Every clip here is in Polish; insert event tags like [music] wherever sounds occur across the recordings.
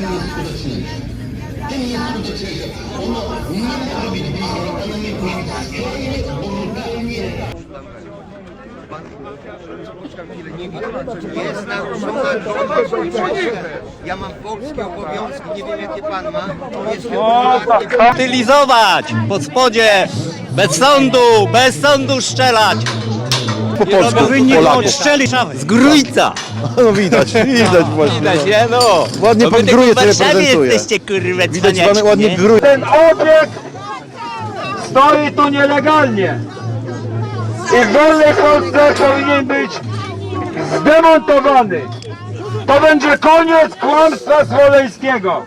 tym nieskuteczniejsze. Tym nieskuteczniejsze. Ono nie ma robić biznesu, ono nie powinien brutalnie Jest Ja mam polskie obowiązki, nie wiem jakie pan ma. Jestem Polakiem. Utylizować pod spodzie, bez sądu, bez sądu strzelać. Po polsku, Polaków. odstrzelić z Grójca. No widać, [laughs] widać właśnie. Widać, nie? No. Ładnie To pan w Warszawie reprezentuje. jesteście, kurwa, Widać pan ładnie nie? gruje. Ten obiekt stoi tu nielegalnie. I w wolnej Polsce powinien być zdemontowany. To będzie koniec kłamstwa smoleńskiego.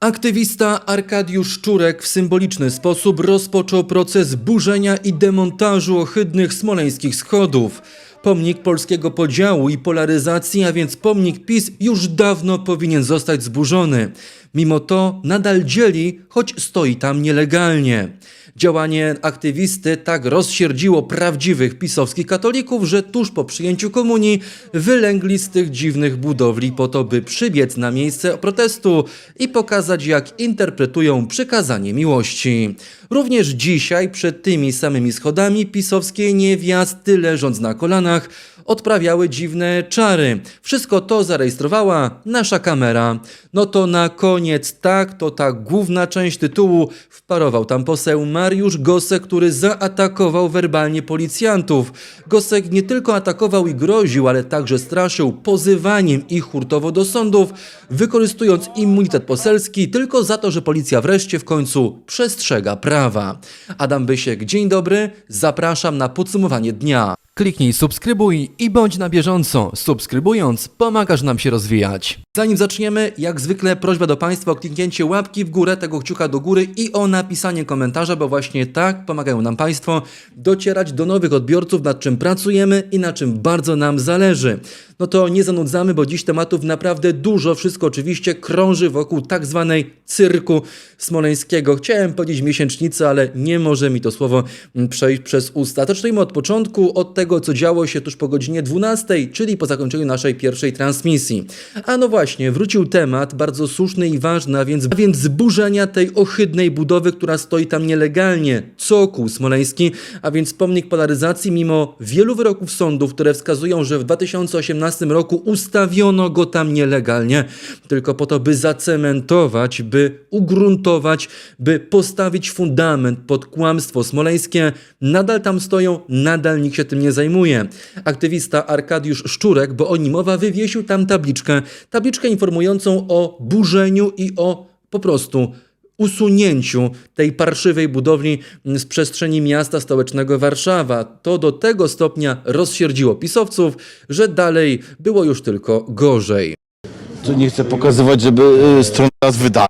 Aktywista Arkadiusz Szczurek w symboliczny sposób rozpoczął proces burzenia i demontażu ohydnych smoleńskich schodów. Pomnik polskiego podziału i polaryzacji, a więc pomnik PiS już dawno powinien zostać zburzony. Mimo to nadal dzieli, choć stoi tam nielegalnie. Działanie aktywisty tak rozsierdziło prawdziwych pisowskich katolików, że tuż po przyjęciu komunii wylęgli z tych dziwnych budowli po to, by przybiec na miejsce protestu i pokazać, jak interpretują przykazanie miłości. Również dzisiaj przed tymi samymi schodami pisowskie niewiasty leżąc na kolanach odprawiały dziwne czary. Wszystko to zarejestrowała nasza kamera. No to na koniec tak, to ta główna część tytułu wparował tam poseł Mariusz Gosek, który zaatakował werbalnie policjantów. Gosek nie tylko atakował i groził, ale także straszył pozywaniem ich hurtowo do sądów, wykorzystując immunitet poselski tylko za to, że policja wreszcie w końcu przestrzega prawa. Adam Bysiek, dzień dobry, zapraszam na podsumowanie dnia. Kliknij subskrybuj i bądź na bieżąco. Subskrybując, pomagasz nam się rozwijać. Zanim zaczniemy, jak zwykle prośba do Państwa o kliknięcie łapki w górę, tego kciuka do góry i o napisanie komentarza, bo właśnie tak pomagają nam Państwo docierać do nowych odbiorców, nad czym pracujemy i na czym bardzo nam zależy. No to nie zanudzamy, bo dziś tematów naprawdę dużo. Wszystko oczywiście krąży wokół tak zwanej cyrku smoleńskiego. Chciałem powiedzieć miesięcznicy, ale nie może mi to słowo przejść przez usta. Zacznijmy od początku, od tego, co działo się tuż po godzinie 12, czyli po zakończeniu naszej pierwszej transmisji. A no właśnie, wrócił temat bardzo słuszny i ważny, a więc, a więc zburzenia tej ohydnej budowy, która stoi tam nielegalnie. Cokół smoleński, a więc pomnik polaryzacji, mimo wielu wyroków sądów, które wskazują, że w 2018 roku ustawiono go tam nielegalnie, tylko po to, by zacementować, by ugruntować, by postawić fundament pod kłamstwo smoleńskie, nadal tam stoją, nadal nikt się tym nie zajmuje. Aktywista Arkadiusz Szczurek, bo o nim mowa, wywiesił tam tabliczkę, tabliczkę informującą o burzeniu i o po prostu usunięciu tej parszywej budowli z przestrzeni miasta stołecznego Warszawa. To do tego stopnia rozsierdziło pisowców, że dalej było już tylko gorzej. Tu nie chcę pokazywać, żeby y, strona nas wydała.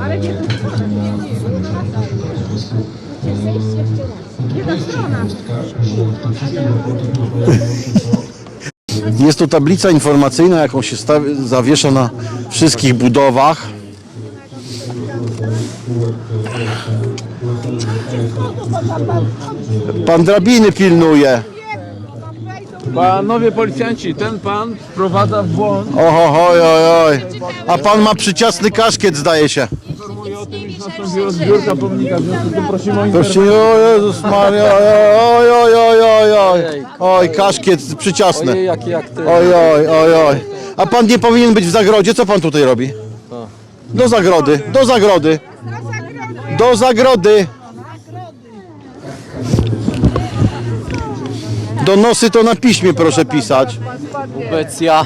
Ale nie tu strona, nie, nie. Gdzie zejść jeszcze raz. Jedna strona. Jest to tablica informacyjna, jaką się stawi, zawiesza na wszystkich budowach. Pan drabiny pilnuje. Panowie policjanci, ten pan wprowadza w błąd. Oho, oj, oj, oj. A pan ma przyciasny kaszkiet, zdaje się. Informuję o tym, iż nastąpiła zbiórka pomnika, w związku z tym prosimy o Proszę, o Jezus Maria, oj, oj, oj, oj, oj. Oj, kaszkiet jak ty. Oj, oj, oj, oj. A pan nie powinien być w zagrodzie? Co pan tutaj robi? Do zagrody, do zagrody. Do zagrody. Donosy to na piśmie proszę pisać. Becja.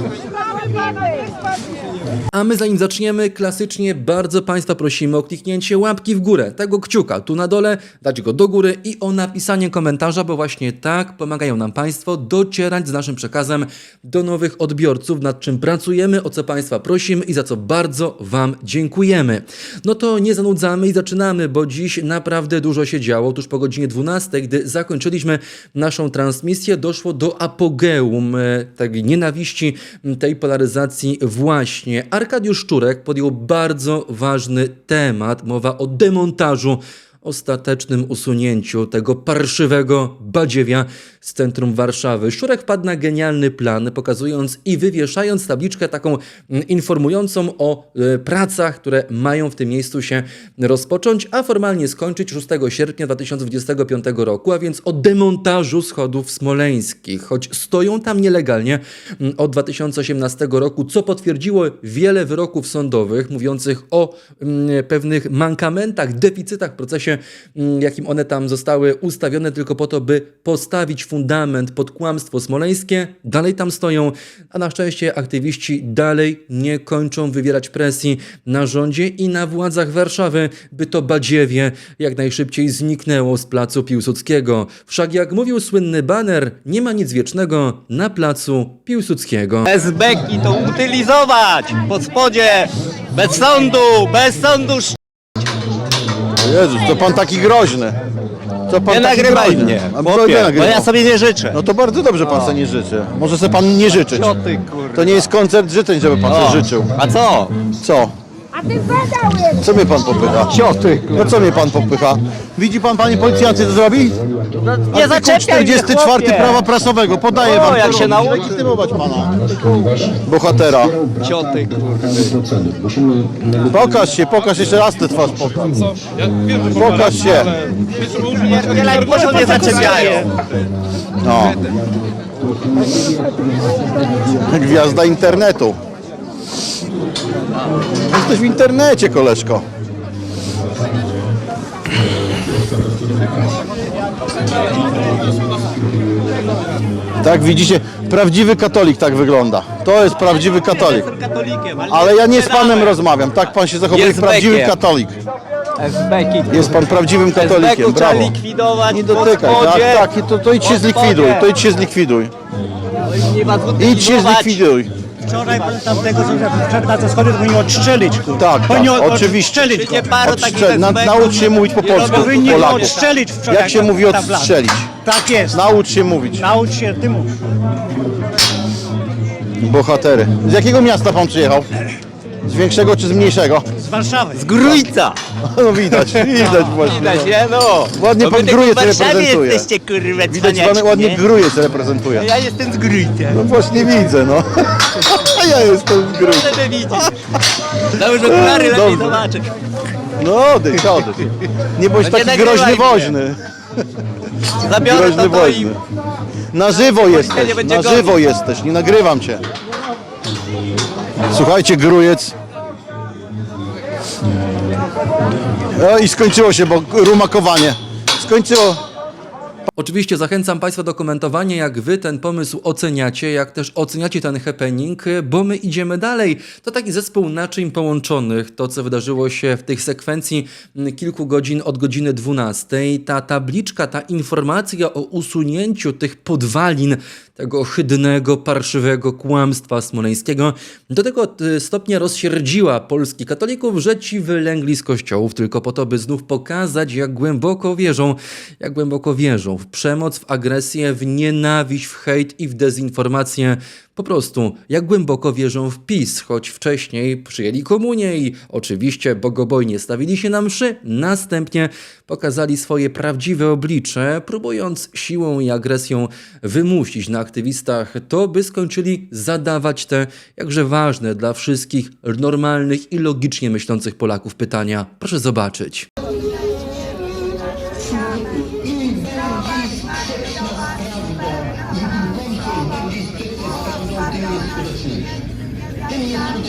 A my zanim zaczniemy, klasycznie bardzo Państwa prosimy o kliknięcie łapki w górę, tego kciuka tu na dole, dać go do góry i o napisanie komentarza, bo właśnie tak pomagają nam Państwo docierać z naszym przekazem do nowych odbiorców, nad czym pracujemy, o co Państwa prosimy i za co bardzo Wam dziękujemy. No to nie zanudzamy i zaczynamy, bo dziś naprawdę dużo się działo. Tuż po godzinie 12, gdy zakończyliśmy naszą transmisję, doszło do apogeum e, tej nienawiści, tej polaryzacji właśnie. Arkadiusz Szczurek podjął bardzo ważny temat. Mowa o demontażu ostatecznym usunięciu tego parszywego badziewia z centrum Warszawy. Szczurek wpadł na genialny plan, pokazując i wywieszając tabliczkę taką mm, informującą o e, pracach, które mają w tym miejscu się rozpocząć, a formalnie skończyć 6 sierpnia 2025 roku, a więc o demontażu schodów smoleńskich, choć stoją tam nielegalnie mm, od 2018 roku, co potwierdziło wiele wyroków sądowych mówiących o mm, pewnych mankamentach, deficytach w procesie, mm, jakim one tam zostały ustawione tylko po to, by postawić fundament pod kłamstwo smoleńskie. Dalej tam stoją, a na szczęście aktywiści dalej nie kończą wywierać presji na rządzie i na władzach Warszawy, by to badziewie jak najszybciej zniknęło z placu Piłsudskiego. Wszak jak mówił słynny baner, nie ma nic wiecznego na placu Piłsudskiego. Bez beki to utylizować! Pod spodzie! Bez sądu! Bez sądu! Jezus, to pan taki groźny. Co pan Nie taki nagrywaj groźny? mnie! A chłopie, kto nie Bo nagrywał? ja sobie nie życzę. No to bardzo dobrze pan sobie nie życzy. Może sobie pan nie życzyć. Co ty, kurwa? To nie jest koncert życzeń, żeby pan O, sobie życzył. A co? Co? A ty pedał Co mnie pan popycha? Cioty, No co mnie pan popycha? Widzi pan, panie policjancie, co zrobi? Nie Artykuł zaczepiaj mnie, 44 chłopie. prawa prasowego. Podaję O, wam. jak się nauczy. Legitymować pana. Bohatera. Cioty. Pokaż się, pokaż jeszcze raz tę twarz. Pokaż, pokaż się. Pierdzielaj, głośno nie zaczepiają. No. Gwiazda internetu. Jesteś w internecie, koleżko. Tak, widzicie, prawdziwy katolik tak wygląda. To jest prawdziwy katolik. Ale ja nie z panem rozmawiam, tak pan się zachowuje, Jest prawdziwy bekiem. katolik. Jest pan prawdziwym katolikiem, trzeba brawo. likwidować Nie dotykaj, tak, tak, i to, to idź się zlikwiduj, to idź się zlikwiduj. Nie ma Idź się zlikwiduj. Wczoraj tamtego, że wszedł na te schody, to powinni odstrzelić, kurwa. Tak, tak, powinni od- oczywiście. odstrzelić go. Nie paru takich na, naucz się mówić po polsku, Powinni go odstrzelić wczoraj. Jak się mówi las. odstrzelić? Tak jest. Naucz się mówić. Naucz się, ty mów. Bohatery. Z jakiego miasta pan przyjechał? Z większego czy z mniejszego? Z Warszawy. Z Grójca. No widać, [laughs] widać właśnie. Widać, nie? No. Ładnie Bo pan Grójec w Warszawie reprezentuje. jesteście, kurwa, Widać cwaniaczki, pan ładnie nie? Grójec reprezentuje. [laughs] Ja jestem z Grójca. No właśnie widzę, no. Ja jestem z Grójca. Żeby widzieć. Założę okulary, lepiej Dobrze. zobaczyć. No odejdź, odejdź. Nie bądź No nie taki nagrywaj groźny mnie. woźny. Zabiorę Groźny to, to i... woźny. Na żywo jesteś, nie będzie na żywo jesteś, nie nagrywam cię. Słuchajcie, grujec. No i skończyło się, bo rumakowanie. Skończyło. Oczywiście zachęcam Państwa do komentowania, jak Wy ten pomysł oceniacie, jak też oceniacie ten happening, bo my idziemy dalej. To taki zespół naczyń połączonych, to co wydarzyło się w tych sekwencji m, kilku godzin od godziny 12. Ta tabliczka, ta informacja o usunięciu tych podwalin, tego ohydnego, parszywego kłamstwa smoleńskiego, do tego y, stopnia rozsierdziła polskich katolików, że ci wylęgli z kościołów tylko po to, by znów pokazać, jak głęboko wierzą, jak głęboko wierzą w przemoc, w agresję, w nienawiść, w hejt i w dezinformację. Po prostu, jak głęboko wierzą w PiS, choć wcześniej przyjęli komunię i oczywiście bogobojnie stawili się na mszy, następnie pokazali swoje prawdziwe oblicze, próbując siłą i agresją wymusić na aktywistach to, by skończyli zadawać te jakże ważne dla wszystkich normalnych i logicznie myślących Polaków pytania. Proszę zobaczyć. Jeżeli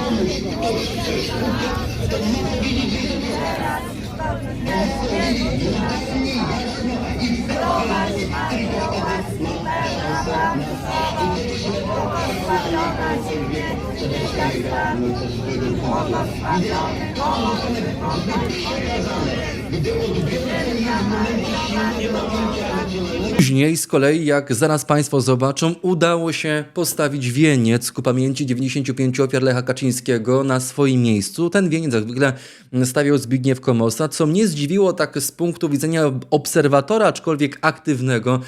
komuś ktoś coś kupia, to ma powiedzieć, gdzie to Przekazane. Później z kolei, jak zaraz Państwo zobaczą, udało się postawić wieniec ku pamięci 95 ofiar Lecha Kaczyńskiego na swoim miejscu. Ten wieniec jak zwykle stawiał Zbigniew Komosa, co mnie zdziwiło tak z punktu widzenia obserwatora, aczkolwiek aktywnego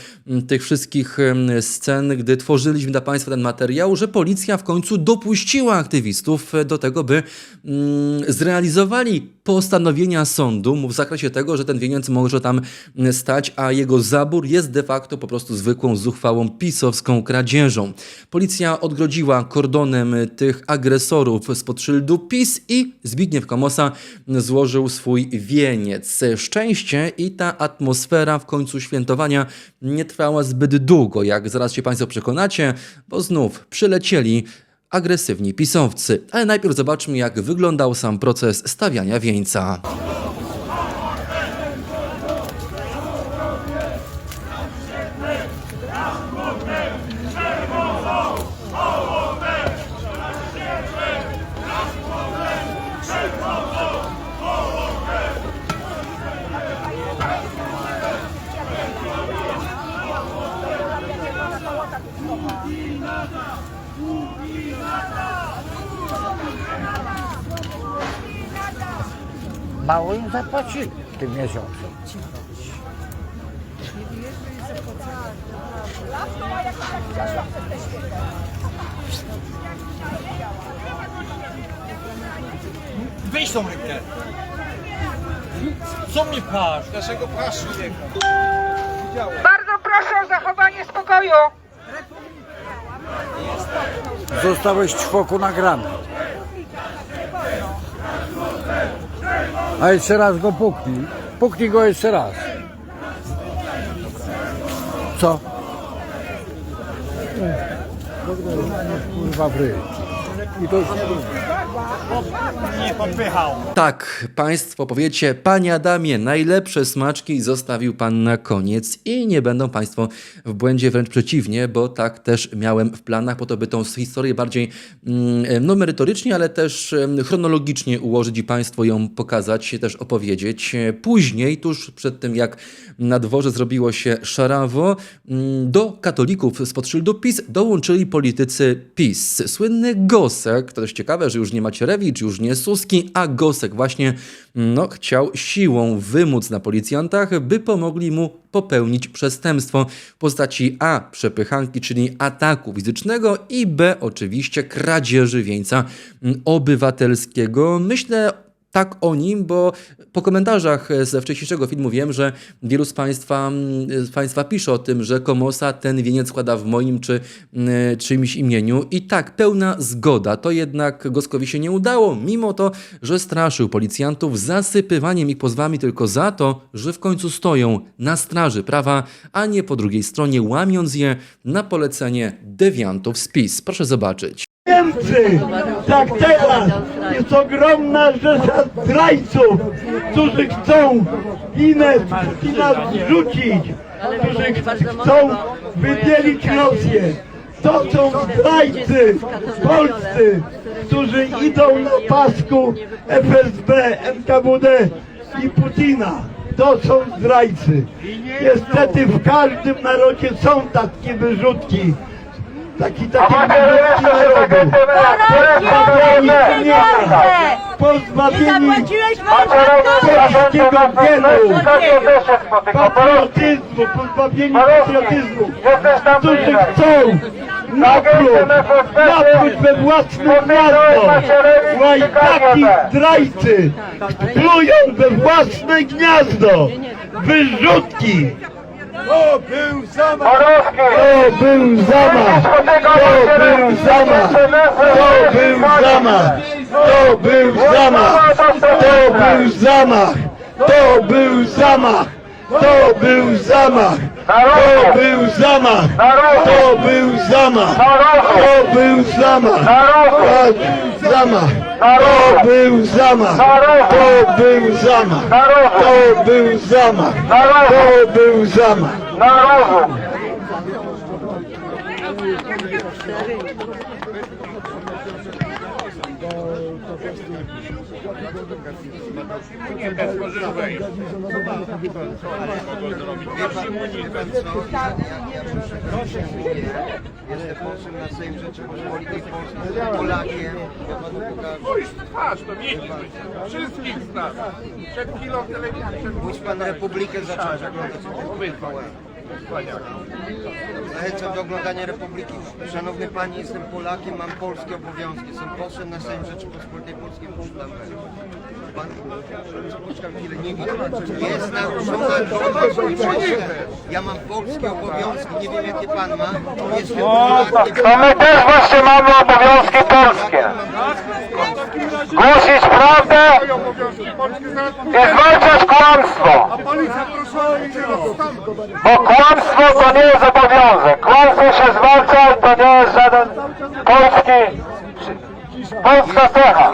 tych wszystkich scen, gdy tworzyliśmy dla Państwa ten materiał, że policja w końcu dopuściła aktywistów do tego, by mm, zrealizowali postanowienia sądu w zakresie tego, że ten wieniec może tam stać, a jego zabór jest de facto po prostu zwykłą, zuchwałą pisowską kradzieżą. Policja odgrodziła kordonem tych agresorów spod szyldu PiS i Zbigniew Komosa złożył swój wieniec. Szczęście i ta atmosfera w końcu świętowania nie trwała zbyt długo, jak zaraz się Państwo przekonacie, bo znów przylecieli agresywni pisowcy. Ale najpierw zobaczmy, jak wyglądał sam proces stawiania wieńca. Mało im zapłacili w tym miesiącu. Wyjdź tą rękę! Co mnie pasz? Dlaczego pasz Bardzo proszę o zachowanie spokoju. Zostałeś ćwoku nagrany. A jeszcze raz go puknij. Puknij go jeszcze raz. Co? Kurwa wry. I to już nie było. Tak, Państwo powiecie, Panie Adamie, najlepsze smaczki zostawił Pan na koniec i nie będą Państwo w błędzie, wręcz przeciwnie, bo tak też miałem w planach, po to by tą historię bardziej no, merytorycznie, ale też chronologicznie ułożyć i Państwu ją pokazać, też opowiedzieć. Później, tuż przed tym jak na dworze zrobiło się szarawo, mm, do katolików spod szyldu PiS dołączyli politycy PiS. Słynny Gosek, to też ciekawe, że już nie Macierewicz, już nie Suski, a Gosek właśnie no, chciał siłą wymóc na policjantach, by pomogli mu popełnić przestępstwo w postaci A. przepychanki, czyli ataku fizycznego i B. oczywiście kradzieży wieńca obywatelskiego. Myślę tak o nim, bo po komentarzach ze wcześniejszego filmu wiem, że wielu z Państwa, z państwa pisze o tym, że Komosa ten wieniec składa w moim czy mm, czyimś imieniu. I tak, pełna zgoda. To jednak Goskowi się nie udało, mimo to, że straszył policjantów zasypywaniem ich pozwami tylko za to, że w końcu stoją na straży prawa, a nie po drugiej stronie łamiąc je na polecenie dewiantów z PiS. Proszę zobaczyć. Niemcy! Tak teraz jest ogromna rzesza zdrajców, którzy chcą winę i nas rzucić, którzy chcą wydzielić Rosję. To są zdrajcy polscy, którzy idą na pasku FSB, NKWD i Putina. To są zdrajcy. Niestety w każdym narodzie są takie wyrzutki. Taki, narodu. Pozbawieni polskiego genu, patriotyzmu, pozbawieni patriotyzmu, którzy chcą napluć, napluć we własne gniazdo. Łajtaki zdrajcy plują we własne gniazdo. Wyrzutki. To był zamach! To był zamach! To był zamach! To był zamach! To był zamach! To był zamach! To był zamach! To był zamach! był zaato był zamato był uzama, to był uzama ja muszę powiedzieć, jestem posłem na Sejm Rzeczypospolitej Polskiej, Polakiem. Ja panu pokażę. Spójrz twarz, to widzisz. Wszystkich z nas. Przed chwilą telewizji. Musi pan Republikę zacząć oglądać. Zachęcam do oglądania Republiki. Szanowny Panie, jestem Polakiem, mam polskie obowiązki. Jestem posłem na Sejm Rzeczypospolitej Polskiej muszę tam wejść. Pan, poczekam chwilę, nie widzę. Jest naruszona godność Ja mam polskie obowiązki, nie wiem jakie Pan ma. Jestem Polakiem. To my też właśnie mamy obowiązki polskie. Głosić prawdę i zwalczać kłamstwo. Bo kłamstwo to nie jest obowiązek. Kłamstwo się zwalcza to nie jest żaden polski, polska cecha.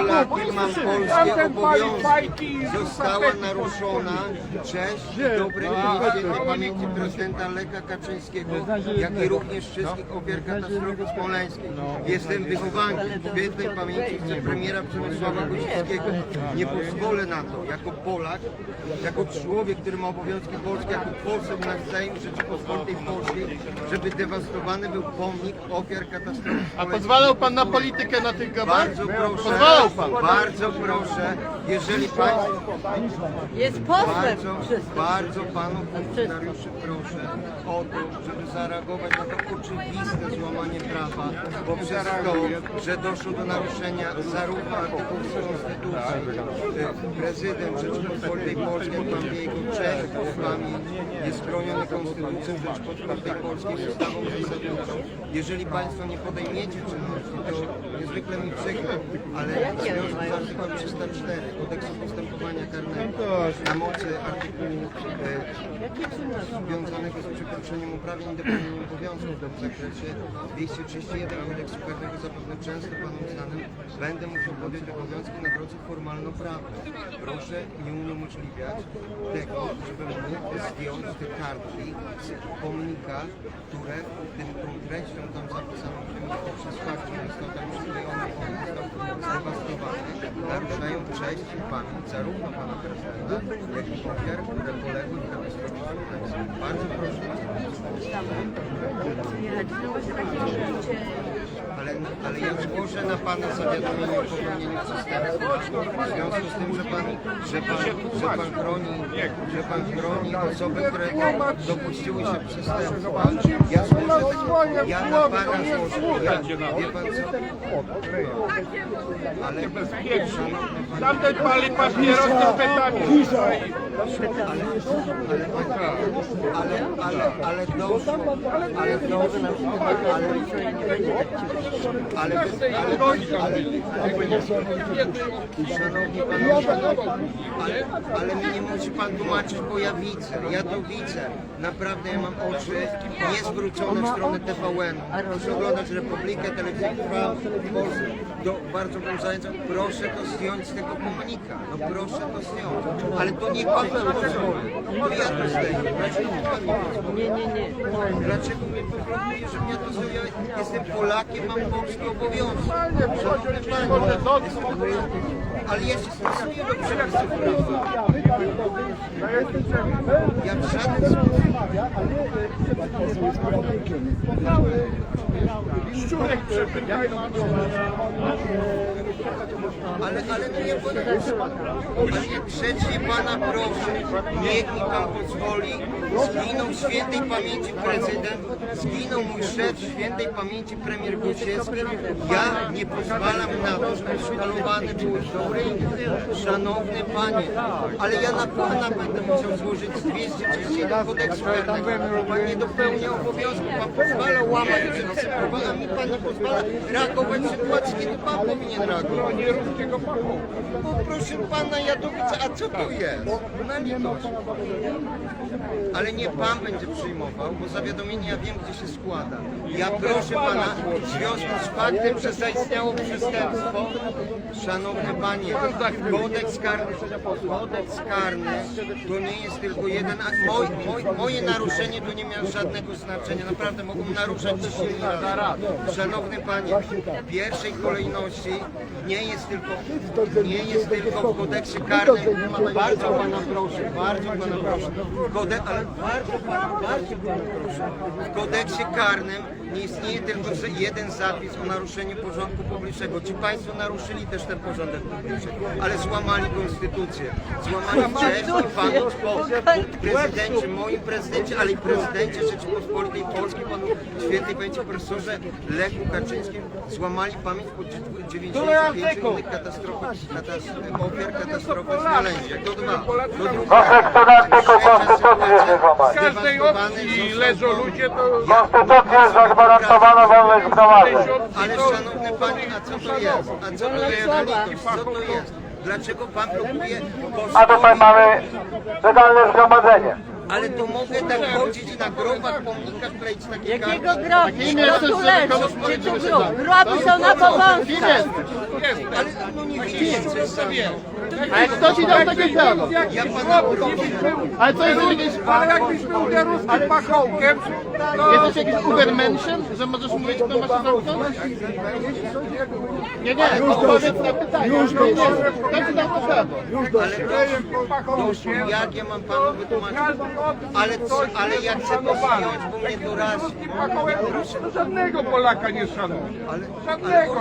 Mam polskie obowiązki. Została naruszona cześć i dobre imię pamięci prezydenta Lecha Kaczyńskiego, jak i również wszystkich ofiar katastrofy smoleńskiej. Jestem wychowankiem świętej pamięci premiera Przemysława Kościńskiego. Nie pozwolę na to, jako Polak, jako człowiek, który ma obowiązki polskie, jako poseł na Sejm Rzeczypospolitej Polskiej, żeby dewastowany był pomnik ofiar katastrofy A pozwalał pan na politykę na tych Bardzo proszę, Pozwalał pan. bardzo proszę, jeżeli Państwo, Jest posłem bardzo, bardzo Panów funkcjonariuszy proszę o to, żeby zareagować na to oczywiste złamanie prawa poprzez to, że doszło do naruszenia zarówno artykułów Konstytucji, e, prezydent Rzeczypospolitej Polskiej, pan jego cześć, pamięć jest chroniony Konstytucją Rzeczypospolitej Polskiej, ustawą zasadniczą. Jeżeli Państwo nie podejmiecie czynności, to niezwykle mi przykro, ale artykułem 304 Kodeksu Postępowania Karnego. Na mocy artykułu e, związanego z przekroczeniem uprawnień i dopełnieniem obowiązków w zakresie. 231 Kodeksu Karnego zapewne często Panom znanym będę musiał podjąć obowiązki na drodze formalno-prawnej. Proszę nie uniemożliwiać tego, żebym mógł zdjąć te kartki z pomnika, które tym treścią tam zapisaną przez fakt, że został tam przyklejony, on został zdewastowany, naruszają cześć i pamięć zarówno pana prezydenta, jak i ofiar, które poległy w katastrofie smoleńskiej. Bardzo proszę. Ale, ale ja zgłoszę na Pana zawiadomienie o popełnieniu przestępstwa. W związku z tym, że Pan, że pan, że pan chroni, że Pan chroni osoby, które dopuściły się przestępstwa. Ja zgłoszę tak, ja na Pana. Ja, wie Pan co? Ale, szanowny Panie, Tamten pali papieros z pytami. ale, ale, ale, ale doszło, ale doszło, ale, ale, ale, ale, szanowni panowie, ale, ale mi nie musi pan tłumaczyć, bo ja widzę, ja to widzę. Naprawdę ja mam oczy niezwrócone w stronę TVN. Muszę oglądać Republikę, Telewizję Trwam. Do, bardzo bym zachęcał, proszę to zdjąć z tego komunika. No proszę to zdjąć. Ale to nie pan mi pozwoli. To ja to zdejmę. Dlaczego pan nie pozwoli? Nie, nie, nie. Dlaczego że mnie zdjął? Ja jestem Polakiem, mam polskie obowiązki. Szanowny panie, jestem, ale ja się stosuję do przepisów prawa. Ja w żaden sposób Szczurek przepytają. Ale, ale no nie powiem, ale nie przecie pana proszę, niech mi pan pozwoli, zginął świętej pamięci prezydent, zginął mój szef świętej pamięci premier Gosiewski, ja nie pozwalam na to, żeby szkalowane były dobre imię. Szanowny panie, ale ja na pana będę musiał złożyć 231 kodeksu karnego, pan nie dopełnia obowiązku, pan pozwala łamać przepisy a mi pan nie pozwala reagować w sytuacji, kiedy pan powinien reagować. Nie róbcie go pachu. Bo proszę pana, ja to widzę, a co to jest? Na litość. Ale nie pan będzie przyjmował, bo zawiadomienie ja wiem, gdzie się składa. Ja proszę pana, w związku z faktem, że zaistniało przestępstwo, szanowny panie, kodeks karny, kodeks karny to nie jest tylko jeden, a moj, moj, moje naruszenie to nie miało żadnego znaczenia. Naprawdę mogą naruszać 10 razy. Szanowny panie, w pierwszej kolejności nie jest tylko, nie jest tylko w kodeksie karnym. Bardzo pana proszę, bardzo pana proszę. W ale bardzo pana, bardzo pana proszę. W kodeksie karnym nie istnieje tylko że jeden zapis o naruszeniu porządku publicznego. Ci państwo naruszyli też ten porządek publiczny, ale złamali konstytucję. Złamali też i pan po, po prezydencie, moim prezydencie, ale i prezydencie Rzeczypospolitej Polskiej, panu świętej pamięci profesorze Lechu Kaczyńskim, złamali pamięć po 95 innych katastrofy, katas, ofiar katastrofy smoleńskiej. To dwa. To drugie. Proszę nie złamać. W każdej opcji leżą ludzie, to... Konstytucja zagwarantowano wolność zgromadzeń. Ale szanowny panie, a co to jest? A co to jest? Co to jest? Dlaczego pan blokuje A tutaj mamy legalne zgromadzenie. Ale to mogę tak chodzić na grobach, pomnikach, kleić takie Jakiego karty. grobu? Kto tu leży? Gdzie tu grób? Groby są na powązkach. Ale no nie widzicie, co mną. Ale kto ci dał takie prawo? Ale to jest jakiś... Ale jakbyś był pachołkiem, to... Jesteś jakiś ubermenschen, że możesz mówić, kto ma się zamknąć? Nie, nie, odpowiedz na pytanie. Już, już, Kto ci dał to prawo? Ale proszę, jak ja mam panu wytłumaczyć? Ale, co, ale ja chcę to zdjąć, bo mnie to razi. To żadnego Polaka nie szanuje. Ale, Żadnego.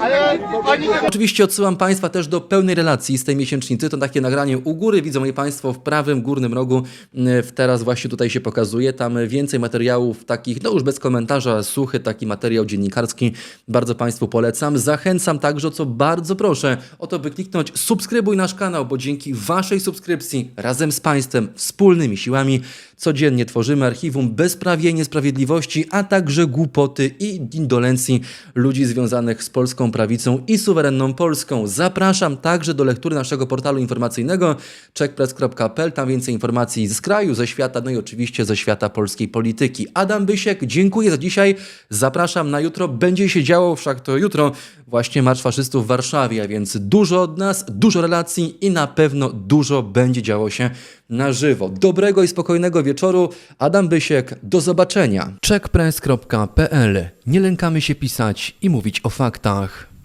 Ale oni Oczywiście odsyłam Państwa też do pełnej relacji z tej miesięcznicy. To takie nagranie u góry. Widzą je Państwo w prawym górnym rogu. Mm, Teraz właśnie tutaj się pokazuje. Tam więcej materiałów takich, no już bez komentarza, suchy taki materiał dziennikarski. Bardzo Państwu polecam. Zachęcam także, co bardzo proszę, o to by kliknąć subskrybuj nasz kanał, bo dzięki Waszej subskrypcji razem z Państwem, wspólnymi siłami codziennie tworzymy archiwum bezprawie niesprawiedliwości, a także głupoty i indolencji ludzi związanych z polską prawicą i suwerenną Polską. Zapraszam także do lektury naszego portalu informacyjnego checkpress.pl. Tam więcej informacji z kraju, ze świata, no i oczywiście ze świata polskiej polityki. Adam Bysiek, dziękuję za dzisiaj. Zapraszam na jutro. Będzie się działo, wszak to jutro właśnie Marsz Faszystów w Warszawie, a więc dużo od nas, dużo relacji i na pewno dużo będzie działo się na żywo. Dobrego i spokojnego wieczoru. Adam Bysiek, do zobaczenia. Checkpress.pl. Nie lękamy się pisać i mówić o faktach.